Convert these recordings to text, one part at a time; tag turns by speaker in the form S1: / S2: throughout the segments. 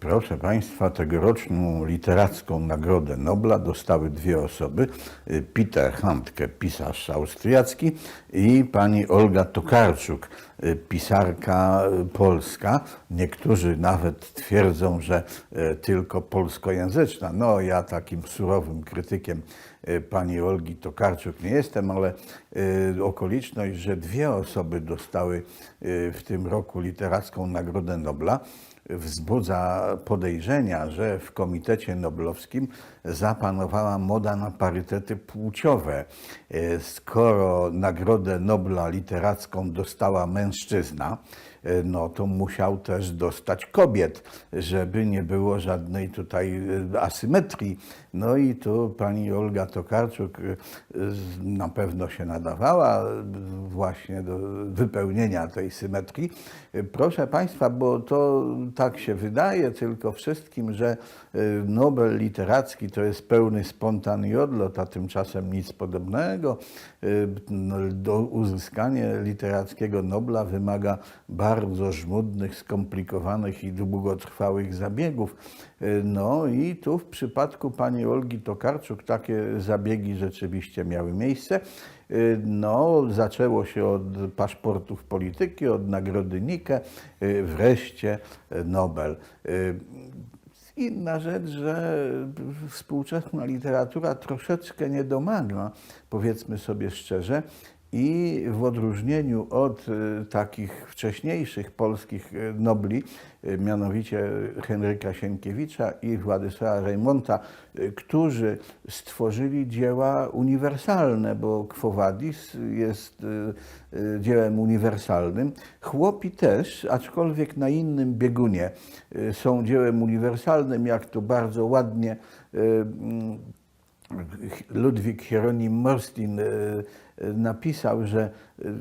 S1: Proszę Państwa, tegoroczną literacką Nagrodę Nobla dostały dwie osoby. Peter Handke, pisarz austriacki i pani Olga Tokarczuk, pisarka polska. Niektórzy nawet twierdzą, że e, tylko polskojęzyczna. No, ja takim surowym krytykiem e, pani Olgi Tokarczuk nie jestem, ale e, okoliczność, że dwie osoby dostały w tym roku literacką Nagrodę Nobla, wzbudza podejrzenia, że w Komitecie Noblowskim zapanowała moda na parytety płciowe. E, Skoro Nagrodę Nobla literacką dostała mężczyzna, e, no to musiał też dostać kobiet, żeby nie było żadnej tutaj e, asymetrii. No i tu pani Olga Tokarczuk z- na pewno się nadawała e, właśnie do wypełnienia tej symetrii. E, Proszę Państwa, bo to tak się wydaje tylko wszystkim, że Nobel literacki to jest pełny spontan i odlot, a tymczasem nic podobnego. No, Do uzyskania literackiego Nobla wymaga bardzo żmudnych, skomplikowanych i długotrwałych zabiegów. No i tu w przypadku pani Olgi Tokarczuk takie zabiegi rzeczywiście miały miejsce. Y, No, zaczęło się od paszportów polityki, od nagrody Nike, y, wreszcie Nobel. Y, Inna rzecz, że współczesna literatura troszeczkę nie domaga, powiedzmy sobie szczerze, i w odróżnieniu od y, takich wcześniejszych polskich y, nobli, y, mianowicie Henryka Sienkiewicza i Władysława Reymonta, którzy stworzyli dzieła uniwersalne, bo Quo Vadis jest dziełem uniwersalnym. Chłopi też, aczkolwiek na innym biegunie, są dziełem uniwersalnym, jak to bardzo ładnie Ludwik Hieronim Morstin e, e, napisał, że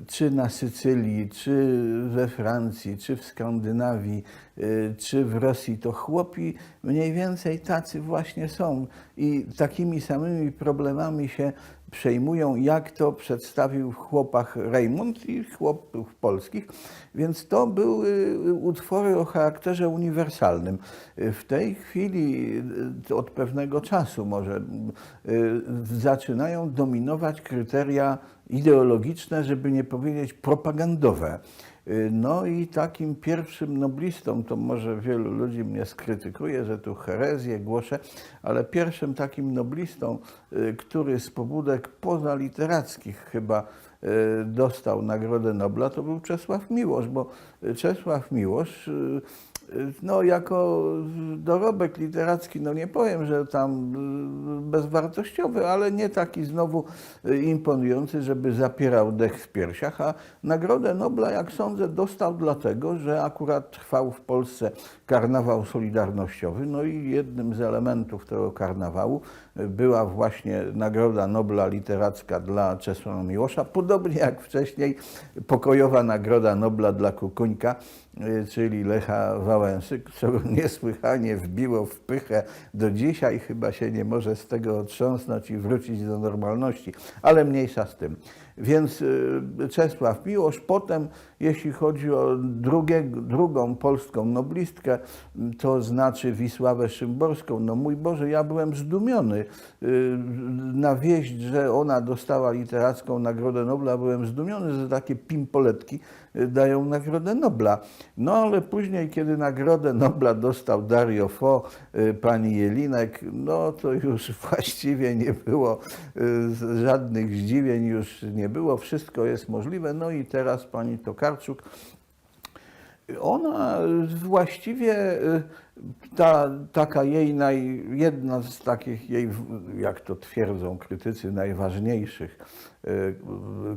S1: czy na Sycylii, czy we Francji, czy w Skandynawii, e, czy w Rosji, to chłopi mniej więcej tacy właśnie są i takimi samymi problemami się przejmują, jak to przedstawił w chłopach Raymond i chłopów polskich. Więc to były utwory o charakterze uniwersalnym. W tej chwili, y, od pewnego czasu może, y, zaczynają dominować kryteria ideologiczne, żeby nie powiedzieć propagandowe. Y, No i takim pierwszym noblistą, to może wielu ludzi mnie skrytykuje, że tu herezję głoszę, ale pierwszym takim noblistą, y, który z pobudek pozaliterackich chyba y, dostał Nagrodę Nobla, to był Czesław Miłosz, bo Czesław Miłosz no, jako dorobek literacki, no nie powiem, że tam y, bezwartościowy, ale nie taki znowu y, imponujący, żeby zapierał dech w piersiach, a Nagrodę Nobla, jak sądzę, dostał dlatego, że akurat trwał w Polsce karnawał solidarnościowy, no i jednym z elementów tego karnawału y, była właśnie Nagroda Nobla literacka dla Czesława Miłosza, podobnie jak wcześniej pokojowa Nagroda Nobla dla Kukuńka, czyli Lecha Wałęsy, którego niesłychanie wbiło w pychę. Do dzisiaj chyba się nie może z tego otrząsnąć i wrócić do normalności, ale mniejsza z tym. Więc y, Czesław Miłosz, potem jeśli chodzi o drugie, drugą polską noblistkę, to znaczy Wisławę Szymborską, no mój Boże, ja byłem zdumiony y, na wieść, że ona dostała literacką Nagrodę Nobla, byłem zdumiony, że takie pimpoletki dają Nagrodę Nobla. No ale później, kiedy Nagrodę Nobla dostał Dario Fo, y, pani Jelinek, no to już właściwie nie było y, żadnych zdziwień, już nie było, wszystko jest możliwe. No i teraz pani Tokarczuk, ona właściwie y, ta, taka jej naj, jedna z takich jej, jak to twierdzą krytycy, najważniejszych y,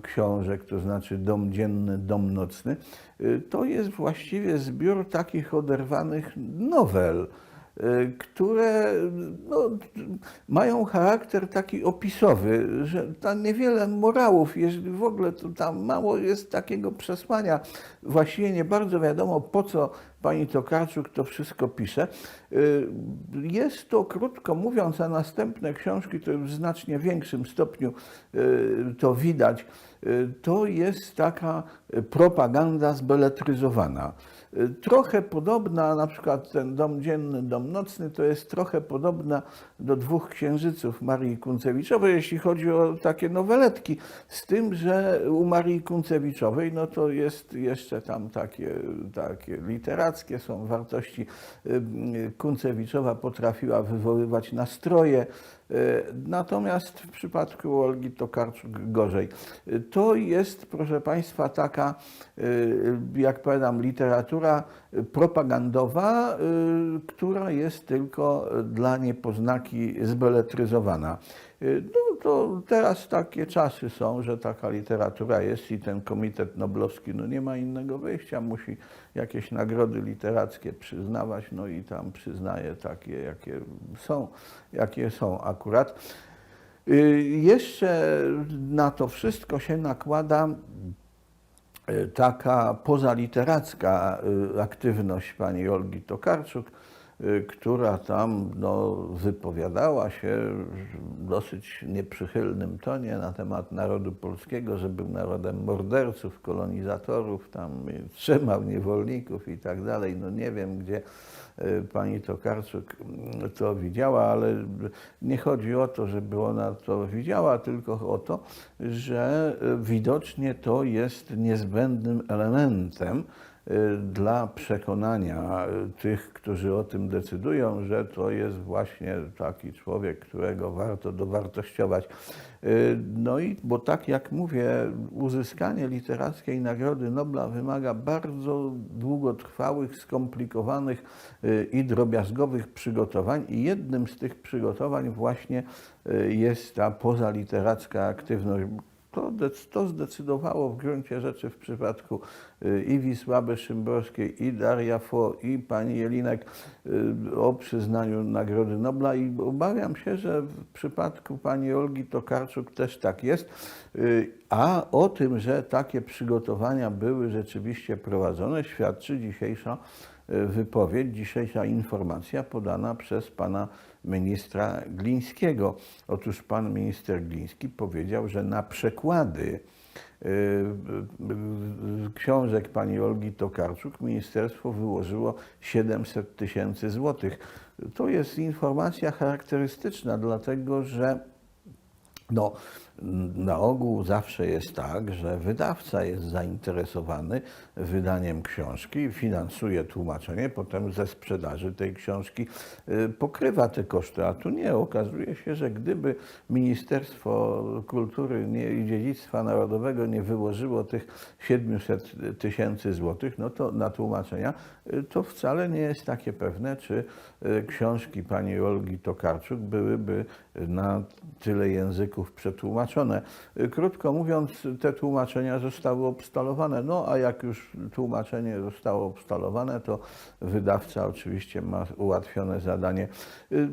S1: książek, to znaczy Dom Dzienny, Dom Nocny, y, to jest właściwie zbiór takich oderwanych nowel. y, które no, mają charakter taki opisowy, że tam niewiele morałów, jeżeli w ogóle to tam mało jest takiego przesłania. Właściwie nie bardzo wiadomo, po co pani Tokarczuk to wszystko pisze. Y, Jest to, krótko mówiąc, a następne książki to w znacznie większym stopniu y, to widać, y, to jest taka propaganda zbeletryzowana. Y, trochę podobna, na przykład ten dom dzienny, dom nocny, to jest trochę podobna do dwóch księżyców Marii Kuncewiczowej, jeśli chodzi o takie noweletki, z tym, że u Marii Kuncewiczowej, no to jest jeszcze tam takie, takie literackie są wartości. Kuncewiczowa potrafiła wywoływać nastroje, natomiast w przypadku Olgi Tokarczuk gorzej. To jest, proszę Państwa, taka, jak powiadam, literatura propagandowa, która jest tylko dla niepoznaki zbeletryzowana. Y, No to teraz takie czasy są, że taka literatura jest i ten Komitet Noblowski no nie ma innego wyjścia, musi jakieś nagrody literackie przyznawać, no i tam przyznaje takie, jakie są, jakie są akurat. Y, Jeszcze na to wszystko się nakłada y, taka pozaliteracka aktywność pani Olgi Tokarczuk, która tam no, wypowiadała się w dosyć nieprzychylnym tonie na temat narodu polskiego, że był narodem morderców, kolonizatorów, tam y, trzymał niewolników i tak dalej. No nie wiem, gdzie y, pani Tokarczuk to widziała, ale nie chodzi o to, żeby ona to widziała, tylko o to, że y, widocznie to jest niezbędnym elementem y, dla przekonania y, tych, którzy o tym decydują, że to jest właśnie taki człowiek, którego warto dowartościować. Y, No i, bo tak jak mówię, uzyskanie literackiej Nagrody Nobla wymaga bardzo długotrwałych, skomplikowanych y, i drobiazgowych przygotowań i jednym z tych przygotowań właśnie y, jest ta pozaliteracka aktywność. To, to zdecydowało w gruncie rzeczy w przypadku y, i Wisławy Szymborskiej, i Daria Fo, i pani Jelinek y, o przyznaniu Nagrody Nobla i obawiam się, że w przypadku pani Olgi Tokarczuk też tak jest. Y, A o tym, że takie przygotowania były rzeczywiście prowadzone, świadczy dzisiejsza wypowiedź, dzisiejsza informacja podana przez pana ministra Glińskiego. Otóż pan minister Gliński powiedział, że na przekłady y, y, y, książek pani Olgi Tokarczuk ministerstwo wyłożyło 700 tysięcy złotych. To jest informacja charakterystyczna, dlatego że no, na ogół zawsze jest tak, że wydawca jest zainteresowany wydaniem książki, finansuje tłumaczenie, potem ze sprzedaży tej książki y, pokrywa te koszty, a tu nie. Okazuje się, że gdyby Ministerstwo Kultury i Dziedzictwa Narodowego nie wyłożyło tych 700 tysięcy złotych no to na tłumaczenia, y, to wcale nie jest takie pewne, czy y, książki pani Olgi Tokarczuk byłyby na tyle języków przetłumaczone. Y, Krótko mówiąc, te tłumaczenia zostały obstalowane. No a jak już tłumaczenie zostało obstalowane, to wydawca oczywiście ma ułatwione zadanie. Y,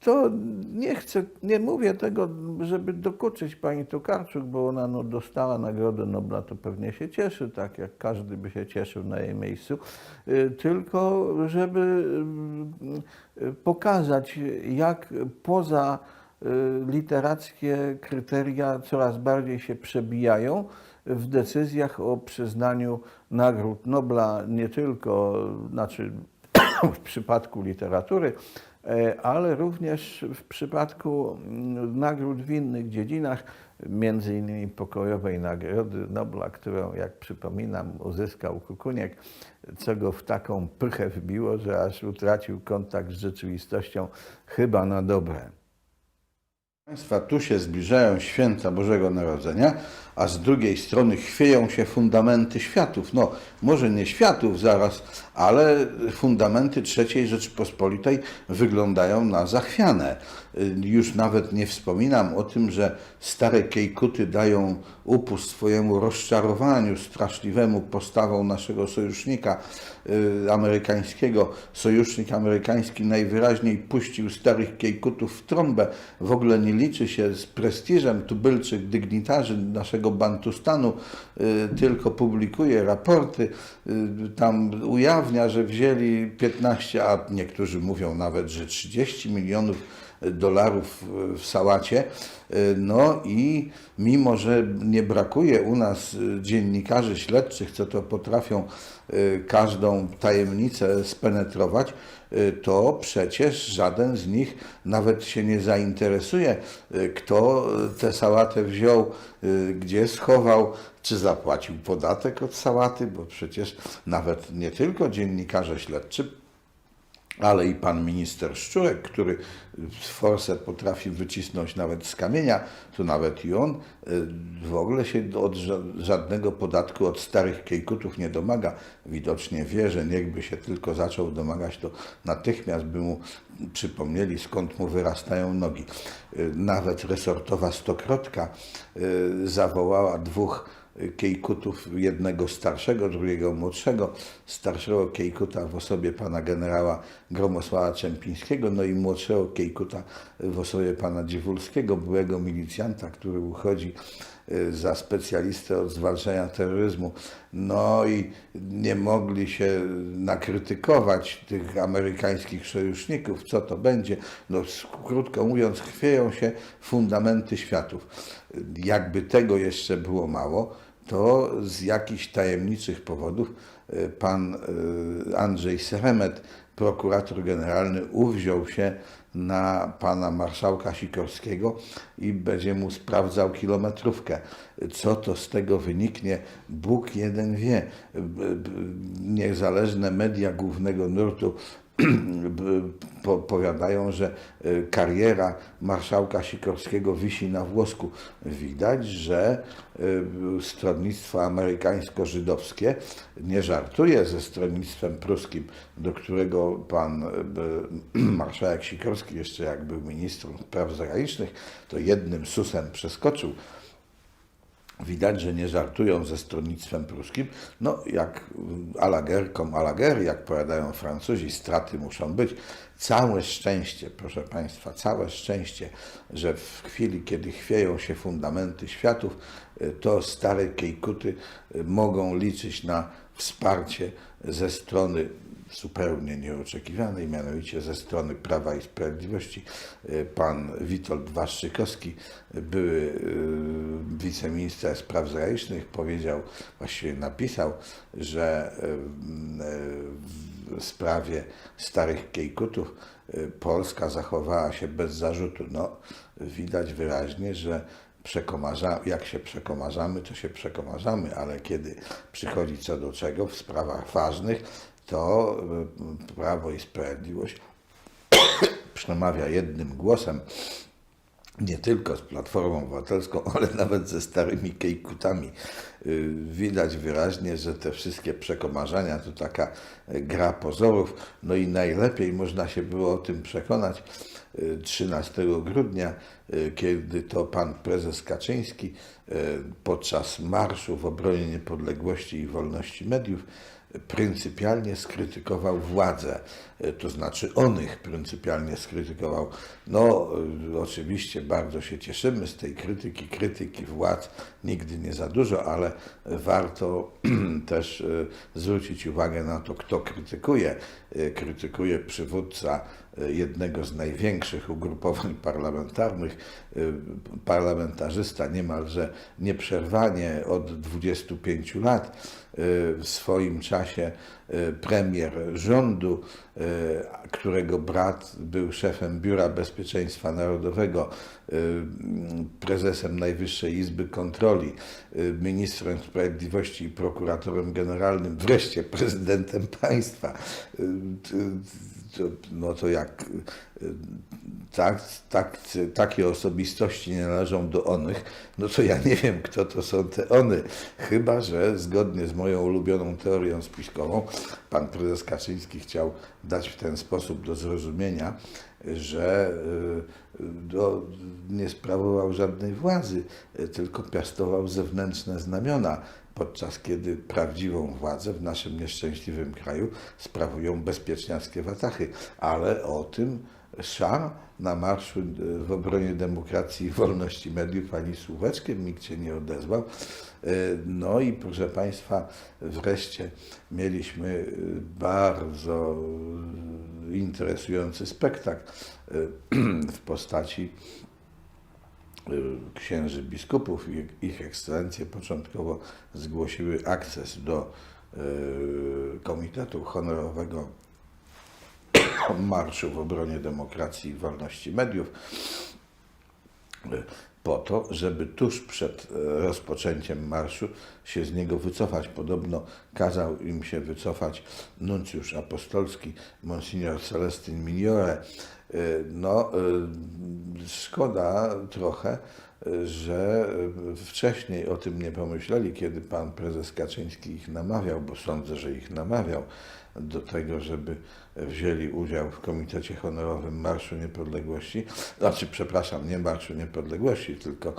S1: To nie chcę, nie mówię tego, żeby dokuczyć pani Tokarczuk, bo ona no, dostała Nagrodę Nobla, to pewnie się cieszy, tak jak każdy by się cieszył na jej miejscu, Y, tylko żeby y, pokazać, jak poza literackie kryteria coraz bardziej się przebijają w decyzjach o przyznaniu nagród Nobla, nie tylko, znaczy w przypadku literatury, e, ale również w przypadku mm, nagród w innych dziedzinach, między innymi pokojowej Nagrody Nobla, którą, jak przypominam, uzyskał Kukuniek, co go w taką pychę wbiło, że aż utracił kontakt z rzeczywistością chyba na dobre. Państwa, tu się zbliżają święta Bożego Narodzenia, a z drugiej strony chwieją się fundamenty światów. No, może nie światów zaraz, ale fundamenty III Rzeczypospolitej wyglądają na zachwiane. Już nawet nie wspominam o tym, że stare kiejkuty dają upust swojemu rozczarowaniu straszliwemu postawą naszego sojusznika y, amerykańskiego. Sojusznik amerykański najwyraźniej puścił starych kiejkutów w trąbę, w ogóle nie liczy się z prestiżem tubylczych dygnitarzy naszego Bantustanu, y, tylko publikuje raporty, y, tam ujawnia, że wzięli 15, a niektórzy mówią nawet, że 30 milionów dolarów w sałacie. No i mimo, że nie brakuje u nas dziennikarzy śledczych, co to potrafią każdą tajemnicę spenetrować, to przecież żaden z nich nawet się nie zainteresuje, kto tę sałatę wziął, gdzie schował, czy zapłacił podatek od sałaty, bo przecież nawet nie tylko dziennikarze śledczy ale i pan minister Szczurek, który forsę potrafi wycisnąć nawet z kamienia, to nawet i on y, w ogóle się od żadnego podatku od starych kejkutów nie domaga. Widocznie wie, że niechby się tylko zaczął domagać, to natychmiast by mu przypomnieli, skąd mu wyrastają nogi. Y, nawet resortowa stokrotka y, zawołała dwóch Kiejkutów, jednego starszego, drugiego młodszego. Starszego Kiejkuta w osobie pana generała Gromosława Czempińskiego, no i młodszego Kiejkuta w osobie pana Dziewulskiego, byłego milicjanta, który uchodzi za specjalistę od zwalczania terroryzmu. No i nie mogli się nakrytykować tych amerykańskich sojuszników, co to będzie. No krótko mówiąc, chwieją się fundamenty światów. Jakby tego jeszcze było mało, to z jakichś tajemniczych powodów e, pan e, Andrzej Seremet, prokurator generalny, uwziął się na pana marszałka Sikorskiego i będzie mu sprawdzał kilometrówkę. Co to z tego wyniknie, Bóg jeden wie. Niezależne media głównego nurtu powiadają, że e, kariera marszałka Sikorskiego wisi na włosku. Widać, że e, stronnictwo amerykańsko-żydowskie nie żartuje ze stronnictwem pruskim, do którego pan e, marszałek Sikorski, jeszcze jak był ministrem spraw zagranicznych, to jednym susem przeskoczył Widać, że nie żartują ze stronnictwem pruskim. No, jak alager kom alager, jak powiadają Francuzi, straty muszą być. Całe szczęście, proszę Państwa, całe szczęście, że w chwili, kiedy chwieją się fundamenty światów, to stare kejkuty mogą liczyć na wsparcie ze strony zupełnie nieoczekiwanej, mianowicie ze strony Prawa i Sprawiedliwości. E, pan Witold Waszczykowski, były e, wiceminister spraw zagranicznych, powiedział, właściwie napisał, że e, w sprawie starych kiejkutów Polska zachowała się bez zarzutu. No, widać wyraźnie, że przekomarza, jak się przekomarzamy, to się przekomarzamy, ale kiedy przychodzi co do czego w sprawach ważnych, to e, Prawo i Sprawiedliwość przemawia jednym głosem, nie tylko z Platformą Obywatelską, ale nawet ze starymi kejkutami. E, widać wyraźnie, że te wszystkie przekomarzania to taka gra pozorów. No i najlepiej można się było o tym przekonać 13 e, grudnia, kiedy to pan prezes Kaczyński podczas marszu w obronie niepodległości i wolności mediów pryncypialnie skrytykował władzę, e, to znaczy on ich pryncypialnie skrytykował. No, e, oczywiście bardzo się cieszymy z tej krytyki, krytyki władz nigdy nie za dużo, ale warto też e, zwrócić uwagę na to, kto krytykuje. Krytykuje przywódca jednego z największych ugrupowań parlamentarnych, parlamentarzysta niemalże nieprzerwanie od 25 lat w swoim czasie e, premier rządu, którego brat był szefem Biura Bezpieczeństwa Narodowego, prezesem Najwyższej Izby Kontroli, ministrem sprawiedliwości i prokuratorem generalnym, wreszcie prezydentem państwa. No to jak tak, tak, takie osobistości nie należą do onych, no to ja nie wiem, kto to są te ony. Chyba, że zgodnie z moją ulubioną teorią spiskową, pan prezes Kaczyński chciał dać w ten sposób do zrozumienia, że y, do, nie sprawował żadnej władzy, tylko piastował zewnętrzne znamiona, podczas kiedy prawdziwą władzę w naszym nieszczęśliwym kraju sprawują bezpieczniackie watachy. Ale o tym Szar na marszu e, w obronie demokracji i wolności mediów ani słóweczkiem nikt się nie odezwał. E, No i proszę Państwa, wreszcie mieliśmy e, bardzo interesujący spektakl w postaci księży biskupów i ich ekscelencje początkowo zgłosiły akces do y, Komitetu Honorowego Marszu w obronie demokracji i wolności mediów. Y, po to, żeby tuż przed e, rozpoczęciem marszu się z niego wycofać. Podobno kazał im się wycofać nuncjusz apostolski Monsignor Celestyn Miniore. Y, No, y, szkoda trochę, że wcześniej o tym nie pomyśleli, kiedy pan prezes Kaczyński ich namawiał, bo sądzę, że ich namawiał do tego, żeby wzięli udział w Komitecie Honorowym Marszu Niepodległości. Znaczy, przepraszam, nie Marszu Niepodległości, tylko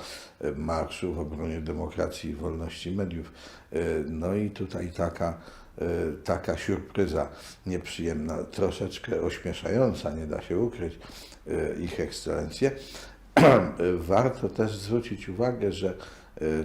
S1: y, Marszu w obronie demokracji i wolności mediów. Y, No i tutaj taka y, taka siurpryza nieprzyjemna, troszeczkę ośmieszająca, nie da się ukryć, ich ekscelencje. Warto też zwrócić uwagę, że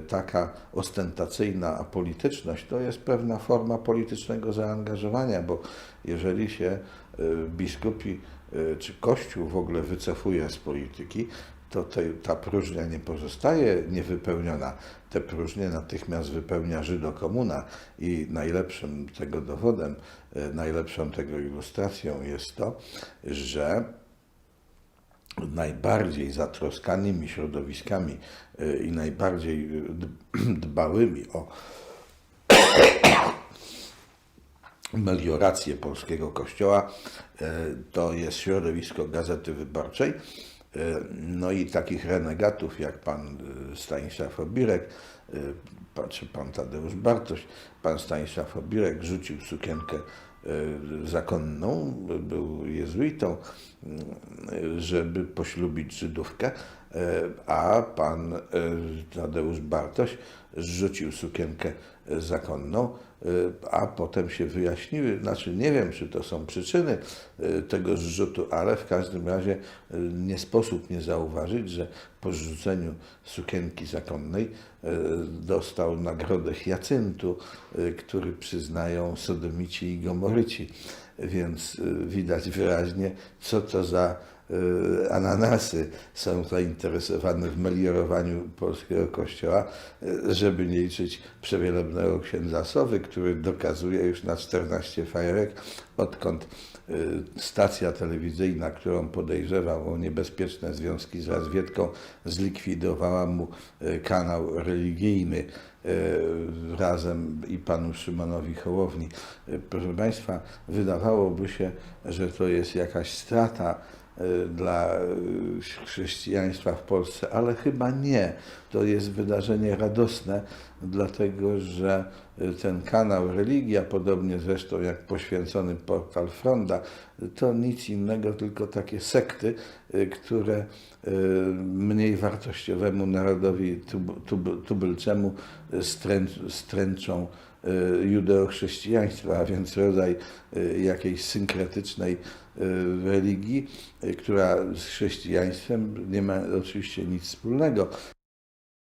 S1: taka ostentacyjna apolityczność to jest pewna forma politycznego zaangażowania, bo jeżeli się y, biskupi y, czy Kościół w ogóle wycofuje z polityki, to te, ta próżnia nie pozostaje niewypełniona. Te próżnie natychmiast wypełnia Żydokomuna i najlepszym tego dowodem, e, najlepszą tego ilustracją jest to, że najbardziej zatroskanymi środowiskami e, i najbardziej db- dbałymi o meliorację polskiego kościoła e, to jest środowisko Gazety Wyborczej. No i takich renegatów jak pan Stanisław Obirek, czy pan Tadeusz Bartoś, pan Stanisław Obirek rzucił sukienkę zakonną, był jezuitą, m, żeby poślubić Żydówkę, e, a pan Tadeusz Bartoś rzucił sukienkę zakonną, a potem się wyjaśniły, znaczy nie wiem, czy to są przyczyny e, tego zrzutu, ale w każdym razie e, nie sposób nie zauważyć, że po zrzuceniu sukienki zakonnej dostał nagrodę Hiacyntu, e, który przyznają sodomici i gomoryci. Więc widać wyraźnie, co to za ananasy są zainteresowane w meliorowaniu polskiego kościoła, e, żeby nie liczyć przewielebnego księdza Sowy, który dokazuje już na 14 fajerek, odkąd e, stacja telewizyjna, którą podejrzewał o niebezpieczne związki z Razwiedką, zlikwidowała mu kanał religijny razem i panu Szymonowi Hołowni. Proszę Państwa, wydawałoby się, że to jest jakaś strata dla e, chrześcijaństwa w Polsce, ale chyba nie. To jest wydarzenie radosne, dlatego że e, ten kanał Religia, podobnie zresztą jak poświęcony portal Fronda, to nic innego, tylko takie sekty, które mniej wartościowemu narodowi tub, tub, tubylczemu stręcz, stręczą judeochrześcijaństwa, a więc rodzaj e, jakiejś synkretycznej e, religii, która z chrześcijaństwem nie ma oczywiście nic wspólnego.